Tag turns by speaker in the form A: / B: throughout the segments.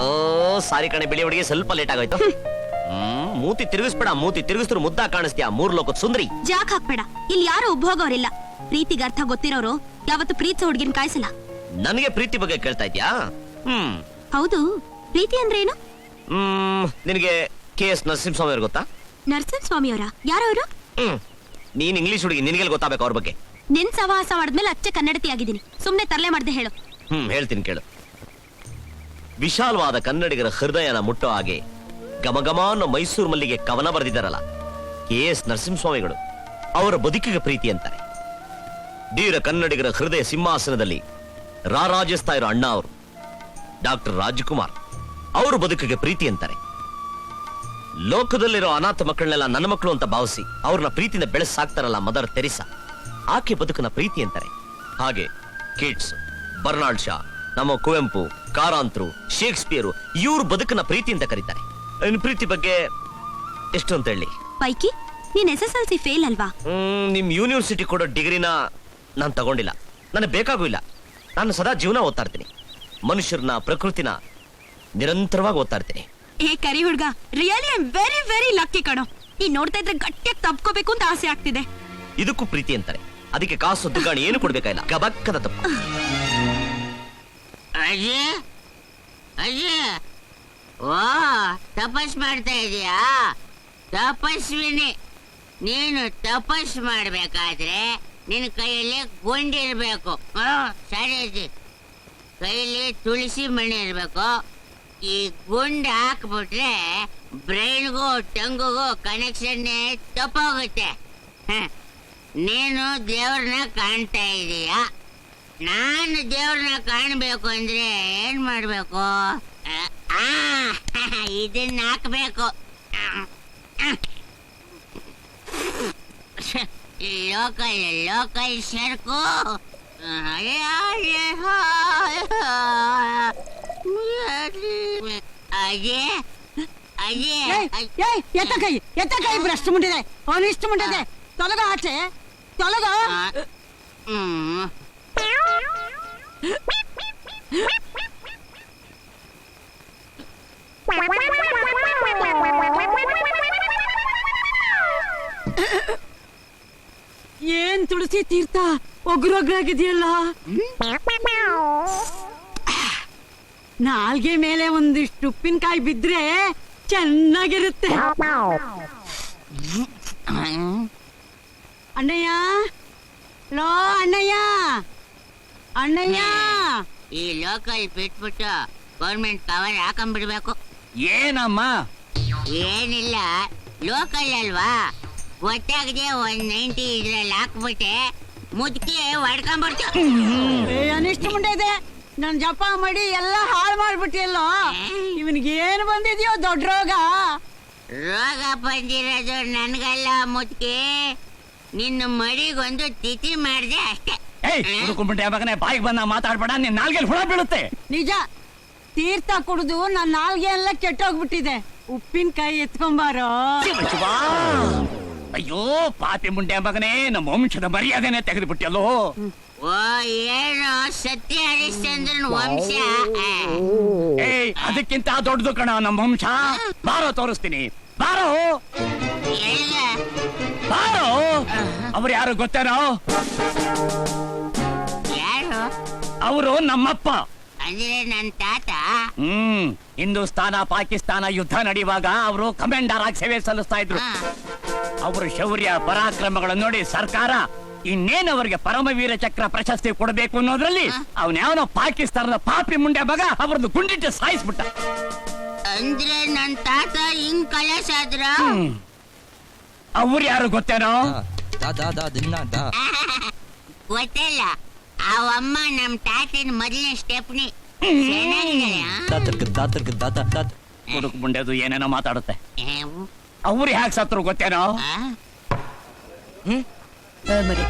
A: ಓ ಸಾರಿ ಕಣೆ ಬಿಳಿ ಹುಡುಗಿ ಸ್ವಲ್ಪ ಲೇಟ್ ಆಗೋಯ್ತು. ಹ್ಮ್. ಮೂತಿ ತಿರುಗಿಸ್ಬೇಡ ಮೂತಿ ತಿರುಗಿಸ್ರು ಮುದ್ದ ಕಾಣಿಸ್ತೀಯ? ಮೂರ್ ಲೋಕದ ಸುಂದ್ರಿ.
B: ಜಾಕ್ ಹಾಕ್ಬೇಡ. ಇಲ್ಲಿ ಯಾರು ಉಬ್ಬೋಗೋರಿಲ್ಲ ಪ್ರೀತಿಗೆ ಅರ್ಥ ಗೊತ್ತಿರೋರು ಯಾವತ್ತು ಪ್ರೀತಿ ಹುಡುಗಿನ ಕಾಯಿಸಲ್ಲ.
A: ನನಗೆ ಪ್ರೀತಿ ಬಗ್ಗೆ ಕೇಳ್ತಾ ಇದ್ಯಾ? ಹ್ಮ್.
B: ಹೌದು. ಪ್ರೀತಿ ಅಂದ್ರೆ ಏನು
A: ಹ್ಮ್ ನಿನಗೆ ಕೆ ಎಸ್ ನರಸಿಂಹಸ್ವಾಮಿ ಅವ್ರು ಗೊತ್ತಾ?
B: ನರಸಿಂಹ ಸ್ವಾಮಿಯವರ ಯಾರವರು?
A: ಹ್ಮ್. ನೀನ್ ಇಂಗ್ಲಿಷ್ ಹುಡುಗಿ ನಿನಗೆಲ್ಲ ಗೊತ್ತಾಗಬೇಕು ಅವ್ರ ಬಗ್ಗೆ.
B: ನಿನ್ ಸವಾಸ ಮಾಡಿದ್ಮೇಲೆ ಅಚ್ಚ ಕನ್ನಡತಿ ಆಗಿದ್ದೀನಿ ಸುಮ್ನೆ ತರಲೆ ಮಾಡ್ದೆ ಹೇಳು.
A: ಹ್ಮ್, ಹೇಳ್ತೀನಿ ಕೇಳು. ವಿಶಾಲವಾದ ಕನ್ನಡಿಗರ ಹೃದಯನ ಮುಟ್ಟೋ ಹಾಗೆ ಗಮಗಮ ಅನ್ನೋ ಮೈಸೂರು ಮಲ್ಲಿಗೆ ಕವನ ಬರೆದಿದ್ದಾರಲ್ಲ, ಕೆ ಎಸ್ ನರಸಿಂಹಸ್ವಾಮಿಗಳು. ಅವರ ಬದುಕಿಗೆ ಪ್ರೀತಿ ಅಂತಾರೆ. ಧೀರ ಕನ್ನಡಿಗರ ಹೃದಯ ಸಿಂಹಾಸನದಲ್ಲಿ ರಾರಾಜಿಸ್ತಾ ಇರೋ ಅಣ್ಣ ಅವರು, ಡಾಕ್ಟರ್ ರಾಜ್ಕುಮಾರ್, ಅವರು ಬದುಕಿಗೆ ಪ್ರೀತಿ ಅಂತಾರೆ. ಲೋಕದಲ್ಲಿರೋ ಅನಾಥ ಮಕ್ಕಳನ್ನೆಲ್ಲ ನನ್ನ ಮಕ್ಕಳು ಅಂತ ಭಾವಿಸಿ ಅವ್ರನ್ನ ಪ್ರೀತಿಯಿಂದ ಬೆಳೆಸಾಕ್ತಾರಲ್ಲ ಮದರ್ ತೆರಿಸಾ. ಆಕೆ ಬದುಕಿನ ಪ್ರೀತಿ ಅಂತಾರೆ. ಹಾಗೆ ಕಿಡ್ಸ್ ಬರ್ನಾಲ್ಡ್ ಶಾ ನಮ್ಮ ಕುವೆಂಪು ಕಾರಾಂತ್ರು ಶೇಕ್ಸ್ಪಿಯರು ಇವ್ರ ಬದುಕನ್ನ ಪ್ರೀತಿ ಅಂತ ಕರೀತಾರೆ. ಪ್ರೀತಿ ಬಗ್ಗೆ ಎಷ್ಟು ಅಂತ ಹೇಳಿ.
B: ಪೈಕಿ ನೀನ್ S S L C fail ಅಲ್ವಾ?
A: ಹ್ಮ್, ನಿಮ್ ಯೂನಿವರ್ಸಿಟಿ ಕೊಡೋ ಡಿಗ್ರಿನ ನಾನು ತಗೊಂಡಿಲ್ಲ. ನನಗೆ ಬೇಕಾಗೂ ಇಲ್ಲ ನಾನು ಸದಾ ಜೀವನ ಓದ್ತಾ ಇರ್ತೀನಿ. ಮನುಷ್ಯರನ್ನ ಪ್ರಕೃತಿನ ನಿರಂತರವಾಗಿ ಓದ್ತಾ ಇರ್ತೀನಿ.
B: ಏ ಕರಿ ಹುಡ್ಗ really I very very lucky ಕಣೋ. ಈ ನೋಡ್ತಾ ಇದ್ರೆ ಗಟ್ಟಿಯಾಗಿ ತಪ್ಕೋಬೇಕು ಅಂತ ಆಸೆ ಆಗ್ತಿದೆ.
A: ಇದಕ್ಕೂ ಪ್ರೀತಿ ಅಂತಾರೆ. ಅದಕ್ಕೆ ಕಾಸು ದುಗಾಣಿ ಏನು ಕೊಡ್ಬೇಕಾಗಿಲ್ಲ ಗಬಕ್ಕದ ತಪ್ಪು.
C: ಓ ತಪಸ್ ಮಾಡ್ತಾ ಇದೀಯಾ? ತಪಸ್ವಿನಿ ನೀನು ತಪಸ್ ಮಾಡ್ಬೇಕಾದ್ರೆ ನಿನ್ನ ಕೈಯಲ್ಲಿ ಗುಂಡಿರ್ಬೇಕು ಹ್ಮ್, ಸರಿ ಅಜ್ಜಿ. ಕೈಯಲ್ಲಿ ತುಳಸಿ ಮಣಿ ಇರಬೇಕು. ಈ ಗುಂಡು ಹಾಕ್ಬಿಟ್ರೆ ಬ್ರೈನ್ಗೂ ಟಂಗುಗೂ ಕನೆಕ್ಷನ್ನೇ ತಪ್ಪೋಗುತ್ತೆ. ನೀನು ದೇವ್ರನ್ನ ಕಾಣ್ತಾ ಇದೀಯ? ನಾನು ದೇವ್ರನ್ನ ಕಾಣಬೇಕು ಅಂದ್ರೆ ಏನ್ ಮಾಡಬೇಕು? ಇದನ್ನ ಹಾಕ್ಬೇಕು. ಲೋಕಲ್ ಲೋಕಲ್ ಸರ್ಕು ಅದೇ
D: ಅದೇ ಎತ್ತಕೈ ಎತ್ತಕೈ ಇಬ್ರು ಅಷ್ಟು ಮುಂಡಿದೆ ಅವನು ಇಷ್ಟು ಮುಂಡಿದೆ ತೊಲಗ ಆಚೆ. తొలగా
C: ಹ್ಮ್
D: ಏನ್ ತುಳಸಿ ತೀರ್ಥ ಒಗ್ರೊಗ್ರಾಗಿದೆಯಲ್ಲ ನಾಲ್ಗೆ ಮೇಲೆ ಒಂದಿಷ್ಟು ಉಪ್ಪಿನಕಾಯಿ ಬಿದ್ರೆ ಚೆನ್ನಾಗಿರುತ್ತೆ ಅಣ್ಣಯ್ಯ? ಲೋ ಅಣ್ಣಯ್ಯ? ಅಣ್ಣಯ್ಯ?
C: ಈ ಲೋಕಲ್ ಬಿಟ್ಬಿಟ್ಟು ಗೌರ್ಮೆಂಟ್ ಕವರ್ ಹಾಕೊಂಡ್ಬಿಡ್ಬೇಕು.
E: ಏನಮ್ಮ?
C: ಏನಿಲ್ಲ ಲೋಕಲ್ ಅಲ್ವಾ? ಗೊತ್ತಾಗದೆ ಒಂದ್ ನೈಂಟಿ ಇದ್ರಲ್ಲಿ ಹಾಕ್ಬಿಟ್ಟೆ ಮುದ್ಕಿ ಹೊಡ್ಕೊಂಡ್ಬಿಡ್ತು.
D: ಅನಿಷ್ಟ ಮುಂಡೆ ನನ್ ಜಪ ಮಾಡಿ ಎಲ್ಲ ಹಾಳು ಮಾಡ್ಬಿಟ್ಟಿಯಲ್ಲೋ? ಇವನಿಗೆ ಏನು ಬಂದಿದ್ಯೋ ದೊಡ್ಡ ರೋಗ?
C: ರೋಗ ಬಂದಿರೋದು ನನ್ಗಲ್ಲ ಮುದ್ಕಿ. ನಿನ್ನ ಮರಿಗೊಂದು ತಿಥಿ ಮಾಡಿದೆ ಅಷ್ಟೇ.
E: ಏಯ್ ಹುಡುಕೊಂಡ್ಬಿಟ್ಟೆ ಮಗನೇ ಬಾಯಿಗೆ ಬಂದ ಮಾತಾಡ್ಬೇಡ ನಿನ್ ನಾಲ್ಗೆಲ್ ಹುಳ ಬೀಳುತ್ತೆ.
D: ನಿಜ ತೀರ್ಥ ಕುಡಿದು ನನ್ನ ನಾಲ್ಗೆ ಎಲ್ಲ ಕೆಟ್ಟೋಗ್ಬಿಟ್ಟಿದೆ ಉಪ್ಪಿನಕಾಯಿ ಎತ್ಕೊಂಬಾರೋ?
E: ಶಿವ ಶಿವ. ಅಯ್ಯೋ ಪಾಪಿ ಮುಂಡೆ ಮಗನೇ ನಮ್ಮ ವಂಶದ ಮರ್ಯಾದೆನೆ ತೆಗೆದುಬಿಟ್ಟಲ್ಲೋ.
C: ಓ ಏನು ಸತ್ಯ ಹರಿಶ್ಚಂದ್ರನ್ ವಂಶ. ಆ.
E: ಏಯ್ ಅದಕ್ಕಿಂತ ದೊಡ್ಡದು ಕಣ ನಮ್ಮ ವಂಶ. ಬಾರೋ ತೋರಿಸ್ತೀನಿ. ಬಾರೋ.
C: ಎಲ್ಲಿಗೆ?
E: ಬಾರೋ? ಅವ್ರು ಯಾರು ಗೊತ್ತೇನೋ?
C: ಯಾರು?
E: ಅವರು ನಮ್ಮಪ್ಪ.
C: ಅಂದ್ರೆ ನನ್ನ ತಾತ?
E: ಹ್ಮ್ ಹಿಂದೂಸ್ತಾನ ಪಾಕಿಸ್ತಾನ ಯುದ್ಧ ನಡೆಯುವಾಗ ಅವರು ಕಮಾಂಡರ್ ಆಗಿ ಸೇವೆ ಸಲ್ಲಿಸ್ತಾ ಇದ್ರು. ಅವರು ಶೌರ್ಯ ಪರಾಕ್ರಮಗಳನ್ನು ನೋಡಿ ಸರ್ಕಾರ ಇನ್ನೇನು ಅವರಿಗೆ ಪರಮವೀರ ಚಕ್ರ ಪ್ರಶಸ್ತಿ ಕೊಡಬೇಕು ಅನ್ನೋದ್ರಲ್ಲಿ ಅವನ್ಯಾವನೋ ಪಾಕಿಸ್ತಾನದ ಪಾಪಿ ಮುಂಡೆ ಮಗ ಅವ್ರದ್ದು ಗುಂಡಿಟ್ಟು ಸಾಯಿಸ್ಬಿಟ್ಟ.
C: ಅಂದ್ರೆ ನನ್ನ ತಾತ ಹಿಂಗ್ ಕಳಸಾದ್ರ?
E: ಅವ್ರು ಯಾರು ಗೊತ್ತೇನೋ
F: da
C: ಗೊತ್ತಿಲ್ಲ. ಅವಮ್ಮ ನಮ್ ತಾತನ ಮೊದಲನೇ ಸ್ಟೆಪ್ನಿ.
E: ಹುಡುಕ್ ಮುಂಡೆದು ಏನೇನೋ ಮಾತಾಡುತ್ತೆ. ಅವ್ರು ಹ್ಯಾಕ್ ಸತ್ರು ಗೊತ್ತೇನೋ?
G: ಮರಿ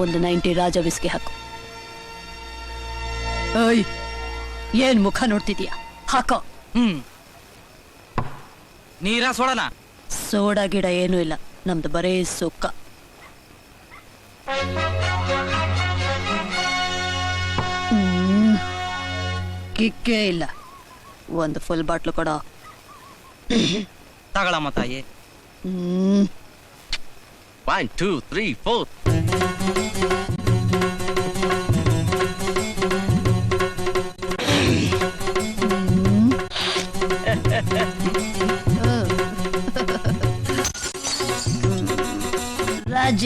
G: ಒಂದು ನೈಂಟಿ ರಾಜ ಬಿಸ್ಕಿ ಹಾಕು. ಏಯ್ ಏನ್ ಮುಖ ನೋಡ್ತಿದ್ಯಾ? ಹಾಕೋ.
F: ಹ್ಮ್. ನೀರ ಸೋಡನ
G: ಸೋಡಾ ಗಿಡ ಏನೂ ಇಲ್ಲ. ನಮ್ದು ಬರೇ ಸುಕ್ಕ. ಹ್ಮ್. ಕಿಕ್ಕೇ ಇಲ್ಲ. ಒಂದು ಫುಲ್ ಬಾಟ್ಲು ಕೊಡ.
F: ತಗೊಳಮ್ಮ ತಾಯಿ.
G: ಹ್ಮ್.
A: One two three four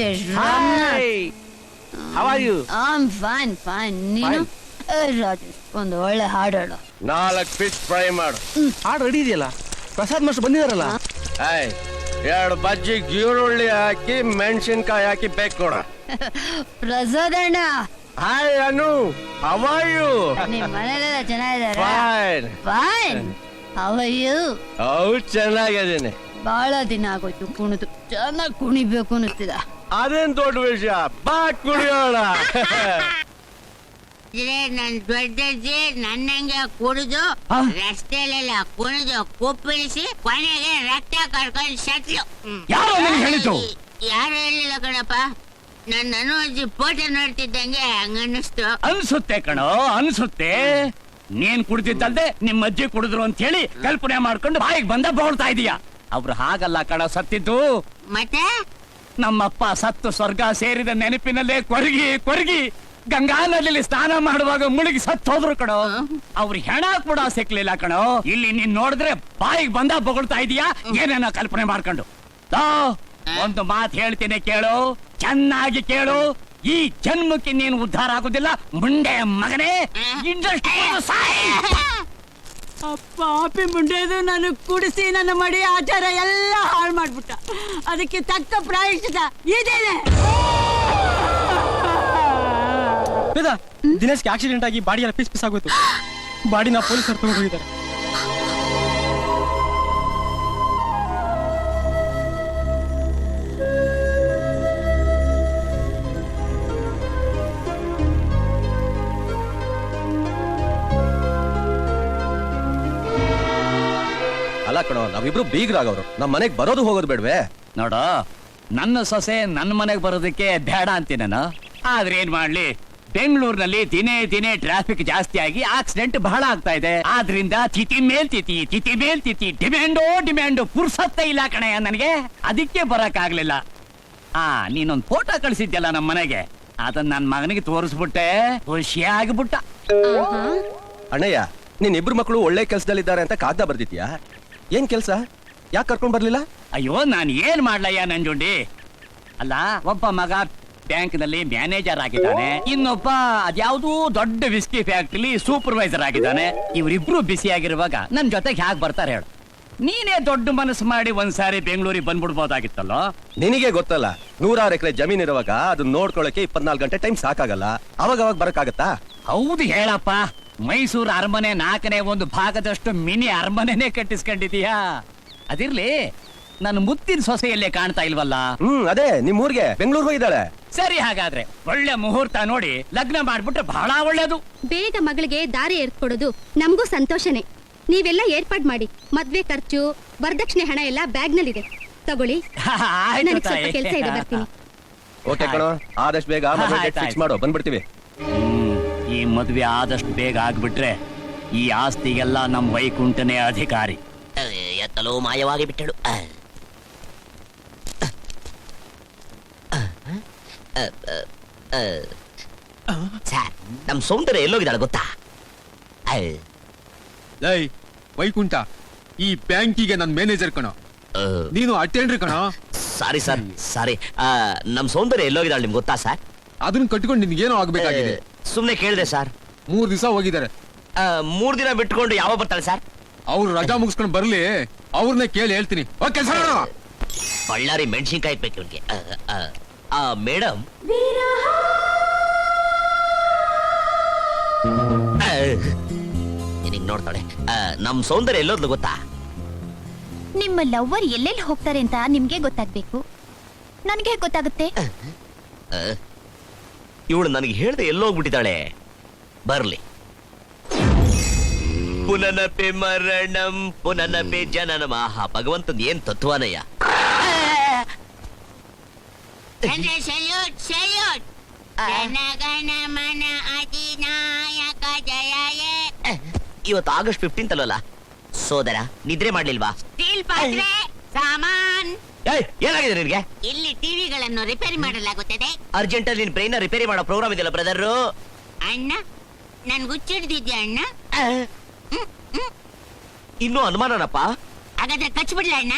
G: Rajesh
E: how are you
G: am fine fine ನೀನು? ಏ, ರಾಜೇಶ್ ಒಂದು ಒಳ್ಳೆ ಹಾಡು ಹೇಳು.
A: ನಾಲ್ಕು ಫಿಶ್ ಫ್ರೈ ಮಾಡು.
F: ಹಾಡು ರೆಡಿ ಇದೆಯಲ್ಲ? ಪ್ರಸಾದ್ ಮಾಸ್ಟರ್ ಬಂದಿದಾರಲ್ಲ?
A: ಏಯ್ ಎರಡು ಬಜ್ಜಿ ಈರುಳ್ಳಿ ಹಾಕಿ ಮೆಣಸಿನ್ಕಾಯಿ ಹಾಕಿ ಬೇಕು ನೋಡ.
G: ಪ್ರಸಾದ್ ಅಣ್ಣ.
A: Hi Anu. How
G: are you ನಿಮ್ಮ ಮನೆಯಲ್ಲೆಲ್ಲ ಚೆನ್ನಾಗಿದ್ದಾರೆ?
A: ಫೈನ್
G: ಫೈನ್ ಅವಯ್ಯು
A: ಅವು ಚೆನ್ನಾಗಿದ್ದೀನಿ.
G: ಬಹಳ ದಿನ ಆಗೋಯ್ತು ಕುಣಿದು. ಚೆನ್ನಾಗಿ ಕುಣಿಬೇಕು ಅನ್ನಿಸ್ತಿದ.
A: ಅದೇನ್ ದೊಡ್ಡ ವಿಷಯ? ಬಾ ಕುಡಿಯೋಣ.
C: ಇದ್ರೆ ನನ್ ದೊಡ್ಡಜ್ಜಿ ನನ್ನಂಗೆ ಕುಡಿದು? ರಸ್ತೆಲೆಲ್ಲ ಕುಣಿದು ಕುಪ್ಪಿಳಿಸಿ ಕೊನೆಗೆ ರಕ್ತ ಕರ್ಕೊಂಡು ಸತ್ಲು.
E: ಯಾರು ನಿನ್ಗೆ ಹೇಳಿದ್ದು?
C: ಯಾರು ಹೇಳಿಲ್ಲ ಕಣಪ್ಪ? ನನ್ನ ಅನುಜ್ಜಿ ಫೋಟೋ ನೋಡ್ತಿದ್ದಂಗೆ ಹಂಗನ್ನಿಸ್ತು.
E: ಅನ್ಸುತ್ತೆ ಕಣೋ ಅನ್ಸುತ್ತೆ. ನೀನ್ ಕುಡ್ದಿದ್ದಲ್ದೆ ನಿಮ್ಮ ಅಜ್ಜಿ ಕುಡಿದ್ರು ಅಂತ ಹೇಳಿ ಕಲ್ಪನೆ ಮಾಡ್ಕೊಂಡು ಬಾಯಿಗೆ ಬಂದ ಬೋಳ್ತಾ ಇದೀಯ. ಅವ್ರು ಹಾಗಲ್ಲ ಕಣ ಸತ್ತಿದ್ದು.
C: ಮತ್ತೆ?
E: ನಮ್ಮಪ್ಪ ಸತ್ತು ಸ್ವರ್ಗ ಸೇರಿದ ನೆನಪಿನಲ್ಲೇ ಕೊರಗಿ ಕೊರಗಿ ಗಂಗಾ ನದಿಯಲ್ಲಿ ಸ್ನಾನ ಮಾಡುವಾಗ ಮುಳುಗಿ ಸತ್ತು ಹೋದ್ರು ಕಣೋ. ಅವ್ರ ಹೆಣ ಕೂಡ ಸಿಕ್ಲಿಲ್ಲ ಕಣೋ. ಇಲ್ಲಿ ನೀನ್ ನೋಡಿದ್ರೆ ಬಾಯಿಗೆ ಬಂದ ಬೊಗಳ್ತಾ ಇದೀಯಾ? ಏನೇನೋ ಕಲ್ಪನೆ ಮಾಡ್ಕೊಂಡು. ಒಂದು ಮಾತು ಹೇಳ್ತೀನಿ ಕೇಳು ಚೆನ್ನಾಗಿ ಕೇಳು. ಈ ಜನ್ಮಕ್ಕೆ ನೀನು ಉದ್ಧಾರ ಆಗುದಿಲ್ಲ. ಮುಂಡೆ ಮಗನೇ ಇಂಡಸ್ಟ್ರಿ
D: ಪಾಪಿ ಮುಂಡೆದು ನಾನು ಕುಡಿಸಿ ನನ್ನ ಮಡಿ ಆಚಾರ ಎಲ್ಲ ಹಾಳು ಮಾಡ್ಬಿಟ್ಟ. ಅದಕ್ಕೆ ತಕ್ಕ ಪ್ರಾಯಶ್ಚಿತ ಇದೇನೆ.
H: ವೇದ ದಿನೇಶ್ಗೆ ಆಕ್ಸಿಡೆಂಟ್ ಆಗಿ ಬಾಡಿ ಎಲ್ಲ ಪೀಸ್ ಪೀಸ್ ಆಗೋಯ್ತು. ಬಾಡಿನ ಪೊಲೀಸರು ತಗೊಂಡು ಹೋಗಿದ್ದಾರೆ.
I: ಕಣೋ ನಾವಿಬ್ರು ಬೀಗ್ರಾಗವ್ರು. ನಮ್ ಮನೆಗ್ ಬರೋದು ಹೋಗೋದು ಬೇಡ್ವೆ?
E: ನೋಡ ನನ್ನ ಸೊಸೆ ನನ್ನ ಮನೆಗೆ ಬರೋದಕ್ಕೆ ಬೇಡ ಅಂತೀನಿ ನಾನು ಆದ್ರೆ ಏನ್ ಮಾಡ್ಲಿ? ಬೆಂಗಳೂರಿನಲ್ಲಿ ದಿನೇ ದಿನೇ ಟ್ರಾಫಿಕ್ ಜಾಸ್ತಿ ಆಗಿ ಆಕ್ಸಿಡೆಂಟ್ ಬಹಳ ಆಗ್ತಾ ಇದೆ. ಆದ್ರಿಂದ ತಿಥಿ ಮೇಲ್ ತಿಥಿ ತಿಥಿ ಮೇಲ್ ತಿಥಿ ಡಿಮ್ಯಾಂಡೋ ಡಿಮ್ಯಾಂಡು ಪುರ್ಸತ್ತೆ ಇಲ್ಲ ಕಣಯ್ಯ ನನಗೆ. ಅದಕ್ಕೆ ಬರಕ್ ಆಗ್ಲಿಲ್ಲ ಆ ನೀನೊಂದ್ ಫೋಟೋ ಕಳಿಸಿದ್ಯಲ್ಲ ನಮ್ಮ ಮನೆಗೆ. ಅದನ್ನ ನನ್ನ ಮಗನಿಗೆ ತೋರಿಸ್ಬಿಟ್ಟೆ. ಖುಷಿ ಆಗ್ಬಿಟ್ಟ
I: ಅಣ್ಣಯ್ಯ ನೀನ್ ಇಬ್ರು ಮಕ್ಕಳು ಒಳ್ಳೆ ಕೆಲ್ಸದಲ್ಲಿದ್ದಾರೆ ಅಂತ ಕಾದ ಬರ್ದಿದ್ಯಾ ಏನ್ ಕೆಲ್ಸ? ಯಾಕೆ ಕರ್ಕೊಂಡ್ ಬರ್ಲಿಲ್ಲ?
E: ಅಯ್ಯೋ ನಾನು ಏನ್ ಮಾಡ್ಲಯ್ಯ ನಂಜುಂಡಿ? ಅಲ್ಲ ಒಬ್ಬ ಮಗ ಬ್ಯಾಂಕ್ನಲ್ಲಿ ಮ್ಯಾನೇಜರ್ ಆಗಿದ್ದಾನೆ. ಇನ್ನೊಬ್ಬ ಅದ್ಯಾವುದೋ ದೊಡ್ಡ ವಿಸ್ಕಿ ಫ್ಯಾಕ್ಟ್ರಿ ಸೂಪರ್ವೈಸರ್ ಆಗಿದ್ದಾನೆ. ಇವರಿಬ್ರು ಬಿಸಿ ಆಗಿರುವಾಗ ನನ್ ಜೊತೆಗೆ ಹ್ಯಾಕ್ ಬರ್ತಾರೆ ಹೇಳು. ನೀನೇ ದೊಡ್ಡ ಮನಸ್ಸು ಮಾಡಿ ಒಂದ್ಸಾರಿ ಬೆಂಗಳೂರಿಗೆ ಬಂದ್ಬಿಡ್ಬೋದಾಗಿತ್ತಲ್ಲೋ?
I: ನಿನಗೆ ಗೊತ್ತಲ್ಲ ನೂರಾರು ಎಕರೆ ಜಮೀನ್ ಇರುವಾಗ ಅದನ್ನ ನೋಡ್ಕೊಳಕ್ಕೆ ಇಪ್ಪತ್ನಾಲ್ಕು ಗಂಟೆ ಟೈಮ್ ಸಾಕಾಗಲ್ಲ. ಅವಾಗ ಅವಾಗ ಬರಕ್ಕಾಗತ್ತಾ?
E: ಹೌದು ಹೇಳಪ್ಪ. ಮೈಸೂರು ಅರಮನೆ ನಾಲ್ಕನೇ ಒಂದು ಭಾಗದಷ್ಟು ಮಿನಿ ಅರಮನೆನೇ ಕಟ್ಟಿಸ್ಕೊಂಡಿದೀಯಾ ಅದಿರ್ಲಿ ನನ್ನ ಮುತ್ತಿನ ಸೊಸೆಯಲ್ಲೇ ಕಾಣ್ತಾ ಇಲ್ವಲ್ಲ?
I: ಹ್ಮ್ ಅದೇ ನಿಮ್ ಊರ್ಗೆ ಬೆಂಗಳೂರು ಹೋಗಿದ್ದಾಳೆ.
E: ಸರಿ ಹಾಗಾದ್ರೆ ಒಳ್ಳೆ ಮುಹೂರ್ತ ನೋಡಿ ಲಗ್ನ ಮಾಡ್ಬಿಟ್ರೆ ಬಹಳ ಒಳ್ಳೇದು.
J: ಬೇಗ ಮಗಳಿಗೆ ದಾರಿ ಏರ್ಕೊಡೋದು ನಮಗೂ ಸಂತೋಷನೇ. ನೀವೆಲ್ಲ ಏರ್ಪಾಡ್ ಮಾಡಿ ಮದ್ವೆ ಖರ್ಚು ವರದಕ್ಷಿಣೆ ಹಣ ಎಲ್ಲ ಬ್ಯಾಗ್ ತಗೊಳ್ಳಿ. ನನಗೆ ಸ್ವಲ್ಪ ಕೆಲಸ ಇದೆ ಬರ್ತೀನಿ.
I: ಓಕೆ ಕಣೋ ಆದಷ್ಟು ಬೇಗ ಫಿಕ್ಸ್. ಮಾಡೋ ಬಂದ್ಬಿಡ್ತೀವಿ.
E: ಈ ಮದುವೆ ಆದಷ್ಟು ಬೇಗ ಆಗ್ಬಿಟ್ರೆ ಈ ಆಸ್ತಿಗೆಲ್ಲ ನಮ್ ವೈಕುಂಠನೇ ಅಧಿಕಾರಿ.
A: ಎತ್ತಲೋ ಮಾಯವಾಗಿ ಬಿಟ್ಟಳು. ಸರ್ ನಮ್ ಸೌಂದರ್ಯ ಎಲ್ಲೋಗಿದ್ದಾಳೆ ಗೊತ್ತಾ?
K: ಲೈ ವೈಕುಂಠ ಈ ಬ್ಯಾಂಕಿಗೆ ನನ್ ಮ್ಯಾನೇಜರ್ ಕಣೋ. ನೀನು ಅಟೆಂಡ್ರಿ ಕಣೋ.
A: Sorry sir sorry. ಆ, ನಮ್ ಸೌಂದರ್ಯ ಎಲ್ಲೋಗಿದ್ದಾಳೆ ನಿಮ್ಗೆ ಗೊತ್ತಾ ಸರ್?
K: ಅದನ್ನ ಕಟ್ಕೊಂಡು ನಿನ್ಗೇನೋ ಆಗ್ಬೇಕಾಗಿದೆ.
A: ಸುಮ್ನೆ ಕೇಳಿದೆ ಸರ್.
K: ಮೂರ್ ದಿವಸ ಹೋಗಿದ್ದಾರೆ.
A: ಆ, ಮೂರ್ ದಿನ ಬಿಟ್ಕೊಂಡು ಯಾವಾಗ ಬರ್ತಾಳೆ ಸರ್?
K: ಅವ್ರು ರಜಾ ಮುಗಿಸ್ಕೊಂಡು ಬರ್ಲಿ ಅವ್ರನ್ನ ಕೇಳಿ ಹೇಳ್ತೀನಿ. ಓಕೆ ಸರ್
A: ಬಳ್ಳಾರಿ ಮೆಣಸಿನ್ಕಾಯಿ ಬೇಕು ಇವ್ನಿಗೆ. ಆ ಮೇಡಮ್. ನಿನಗ್ ನೋಡ್ತಾಳೆ. ಆ, ನಮ್ ಸೌಂದರ್ಯ ಎಲ್ಲೋದ್ಲು ಗೊತ್ತಾ?
J: ನಿಮ್ಮ ಲವ್ವರ್ ಎಲ್ಲೆಲ್ಲಿ ಹೋಗ್ತಾರೆ ಅಂತ ನಿಮ್ಗೆ ಗೊತ್ತಾಗ್ಬೇಕು? ನನಗೆ ಗೊತ್ತಾಗುತ್ತೆ?
A: ಇವಳು ನನಗೆ ಹೇಳ್ದೆ ಎಲ್ಲೋಗ್ಬಿಟ್ಟಿದ್ದಾಳೆ. ಬರ್ಲಿ. ಪುನನಪೆ ಮರಣಂ ಪುನನಪೆ ಜನನ ಮಹಾ ಭಗವಂತನ ಏನ್ ತತ್ವಾನಯ್ಯ?
C: ಅಂದ್ರೆ ಮನ ಅಧಿನಾಯಕ ಜಯಯೇ.
A: ಇವತ್ತು ಆಗಸ್ಟ್ ಫಿಫ್ಟೀನ್ ಅಲ್ವಲ್ಲ ಸೋದರ ನಿದ್ರೆ ಮಾಡ್ಲಿಲ್ವಾ?
C: ಸ್ಟೀಲ್ ಪಾತ್ರೆ. ಸಾಮಾನ್.
A: ಏಯ್ ಏನಾಗಿದೆ ನಿನ್ಗೆ?
C: ಇಲ್ಲಿ ಟಿವಿಗಳನ್ನು ರಿಪೇರಿ ಮಾಡಲಾಗುತ್ತದೆ.
A: ಅರ್ಜೆಂಟ್ ಅಲ್ಲಿ ನಿನ್ ಬ್ರೈನ್ ರಿಪೇರಿ ಮಾಡೋ ಪ್ರೋಗ್ರಾಮ್ ಇದೆಯಲ್ಲ ಬ್ರದರ್?
C: ಅಣ್ಣ ನನ್ ಹುಚ್ಚಿಡ್ದಿದ್ಯಾ ಅಣ್ಣ?
A: ಇನ್ನೂ ಅನುಮಾನನಪ್ಪ?
C: ಹಾಗಾದ್ರೆ ಕಚ್ಬಿಡ್ಲ ಅಣ್ಣ?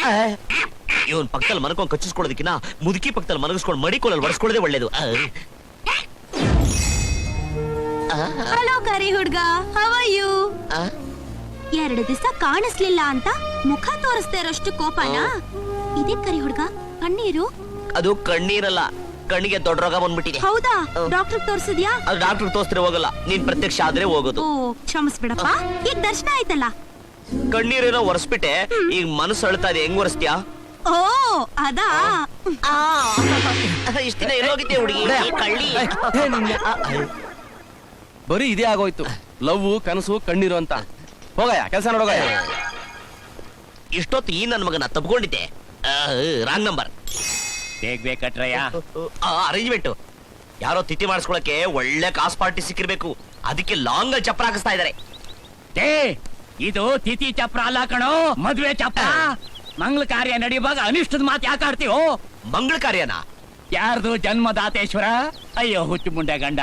A: ಇವನ್ ಪಕ್ಕದಲ್ಲಿ ಮನಕೊಂಡ್ ಕಚ್ಚಿಸ್ಕೊಳ್ಳೋದಕ್ಕಿನ್ನ ಮುದುಕಿ ಪಕ್ಕದಲ್ಲಿ ಮನಗಿಸ್ಕೊಂಡು ಮಡಿಕೊಳ್ಳಲ್ಲಿ ಒರೆಸ್ಕೊಳ್ಳೋದೇ ಒಳ್ಳೇದು.
B: ಹಲೋ ಕರಿ ಹುಡ್ಗ. ಹವ ಯು
A: ಆ?
B: ಎರಡು ದಿವಸ ಕಾಣಿಸ್ಲಿಲ್ಲ ಅಂತ ಮುಖ ತೋರಿಸ್ತಾ ಇರೋಷ್ಟು ಕೋಪನಾ? ಇದೇ ಕರಿ ಹುಡುಗ ಕಣ್ಣೀರು?
A: ಅದು ಕಣ್ಣೀರಲ್ಲ ಕಣ್ಣಿಗೆ ದೊಡ್ಡ ರೋಗ ಬಂದ್ಬಿಟ್ಟಿದೆ.
B: ಹೌದಾ? ಡಾಕ್ಟರ್ ತೋರಿಸಿದ್ಯಾ?
A: ಅದು ಡಾಕ್ಟರ್ ತೋರಿಸ್ತಿರ ಹೋಗಲ್ಲ ನೀನ್ ಪ್ರತ್ಯಕ್ಷ ಆದ್ರೆ ಹೋಗೋದು.
B: ಓ ಕ್ಷಮಿಸ್ಬಿಡಪ್ಪ. ಈಗ ದರ್ಶನ ಆಯ್ತಲ್ಲ?
A: ಕಣ್ಣೀರೇನೋ ಒರೆಸ್ಬಿಟ್ಟೆ ಈಗ ಮನಸ್ಸು ಅಳ್ತಾ ಇದೆ ಹೆಂಗ್ ಒರೆಸ್ತೀಯಾ?
B: ಓ ಅದಾ?
A: ಇಷ್ಟ ದಿನ ಎಲ್ಲೋಗಿದ್ದೆ ಹುಡುಗಿ? ಈ ಕಳ್ಳಿ.
F: ಬರೀ ಇದೇ ಆಗೋಯ್ತು. ಲವ್ ಕನಸು ಕಣ್ಣೀರು ಅಂತ. ಹೋಗಯ್ಯ ಕೆಲಸ ನೋಡೋಗಯ್ಯ
A: ಇಷ್ಟೊತ್ತು ಈ ನನ್ನ ಮಗನ ತಪ್ಕೊಂಡಿದ್ದೆ ರಾಂಗ್ ನಂಬರ್
E: ಬೇಗ ಬೇಕಟ್ರಯ್ಯ
A: ಅರೇಂಜ್ಮೆಂಟ್ ಯಾರೋ ತಿಥಿ ಮಾಡಿಸ್ಕೊಳಕ್ಕೆ ಒಳ್ಳೆ ಕಾಸ್ ಪಾರ್ಟಿ ಸಿಕ್ಕಿರ್ಬೇಕು. ಅದಕ್ಕೆ ಲಾಂಗ್ ಅಲ್ಲಿ ಚಪ್ರ ಹಾಕಿಸ್ತಾ ಇದಾರೆ
E: ಏ ಇದು ತಿಥಿ ಚಪ್ರ ಅಲ್ಲ ಕಣೋ ಮದ್ವೆ ಚಪ್ರ. ಮಂಗಳ ಕಾರ್ಯ ನಡೆಯುವಾಗ ಅನಿಷ್ಟದ ಮಾತು ಯಾಕೆ ಆಡ್ತೀವೋ?
A: ಮಂಗಳ ಕಾರ್ಯನ?
E: ಯಾರ್ದು ಜನ್ಮದಾತೇಶ್ವರ? ಅಯ್ಯೋ ಹುಚ್ಚು ಮುಂಡೆ ಗಂಡ.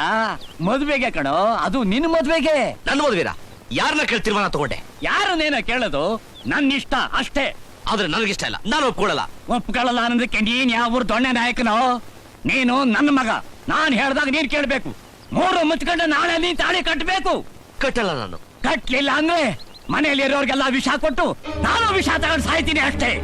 E: ಮದ್ವೆಗೆ ಕಣೋ ಅದು ನಿನ್ ಮದ್ವೆಗೆ.
A: ನನ್ನ ಮದ್ವಿರ ಯಾರನ್ನ ಕೇಳಿ ತೀರ್ಮಾನ ತಗೊಂಡೆ?
E: ಯಾರನ್ನೇನ ನೇನ ಕೇಳೋದು? ನನ್ನ ಇಷ್ಟ ಅಷ್ಟೇ.
A: ಆದ್ರೆ ನನಗಿಷ್ಟ ಇಲ್ಲ. ನಾನು ಒಪ್ಕೊಳ್ಳಲ್ಲ
E: ಒಪ್ಕೊಳ್ಳಲ್ಲ ಅನ್ನೋದಕ್ಕೆ ನೀನ್ ಯಾವ ದೊಣ್ಣೆ ನಾಯಕನೋ? ನೀನು ನನ್ನ ಮಗ. ನಾನ್ ಹೇಳ್ದಾಗ ನೀನ್ ಕೇಳ್ಬೇಕು. ಮೂರು ಮುಚ್ಕೊಂಡು ನಾಳೆ ನೀನ್ ತಾಳಿ ಕಟ್ಟಬೇಕು
A: ಕಟ್ಟಲ್ಲ ನಾನು.
E: ಕಟ್ಲಿಲ್ಲ ಅಂದ್ರೆ ಮನೆಯಲ್ಲಿ ಇರೋರ್ಗೆಲ್ಲ ವಿಷ ಕೊಟ್ಟು ನಾನು ವಿಷ ತಗೊಂಡು ಸಾಯ್ತೀನಿ ಅಷ್ಟೇ.